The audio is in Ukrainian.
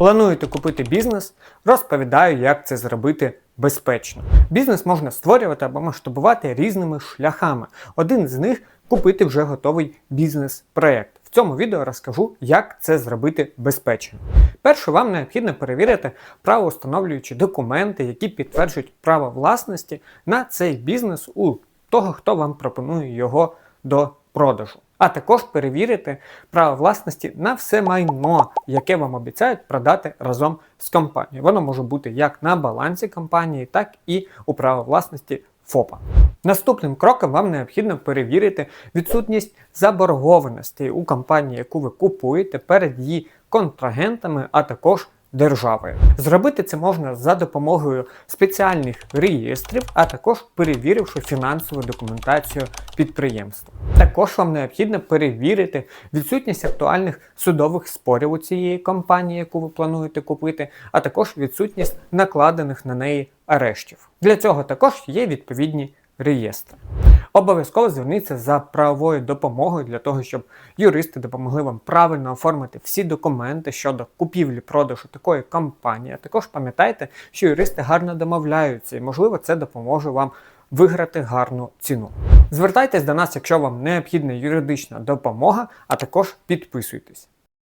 Плануєте купити бізнес? Розповідаю, як це зробити безпечно. Бізнес можна створювати або масштабувати різними шляхами. Один з них купити вже готовий бізнес-проект. В цьому відео розкажу, як це зробити безпечно. Перше, вам необхідно перевірити правоустановлюючі документи, які підтверджують право власності на цей бізнес у того, хто вам пропонує його до продажу. А також перевірити право власності на все майно, яке вам обіцяють продати разом з компанією. Воно може бути як на балансі компанії, так і у право власності ФОПа. Наступним кроком вам необхідно перевірити відсутність заборгованості у компанії, яку ви купуєте перед її контрагентами, а також державою. Зробити це можна за допомогою спеціальних реєстрів, а також перевіривши фінансову документацію підприємства. Також вам необхідно перевірити відсутність актуальних судових спорів у цієї компанії, яку ви плануєте купити, а також відсутність накладених на неї арештів. Для цього також є відповідні реєстри. Обов'язково зверніться за правовою допомогою для того, щоб юристи допомогли вам правильно оформити всі документи щодо купівлі-продажу такої компанії. А також пам'ятайте, що юристи гарно домовляються, і можливо це допоможе вам виграти гарну ціну. Звертайтесь до нас, якщо вам необхідна юридична допомога, а також підписуйтесь.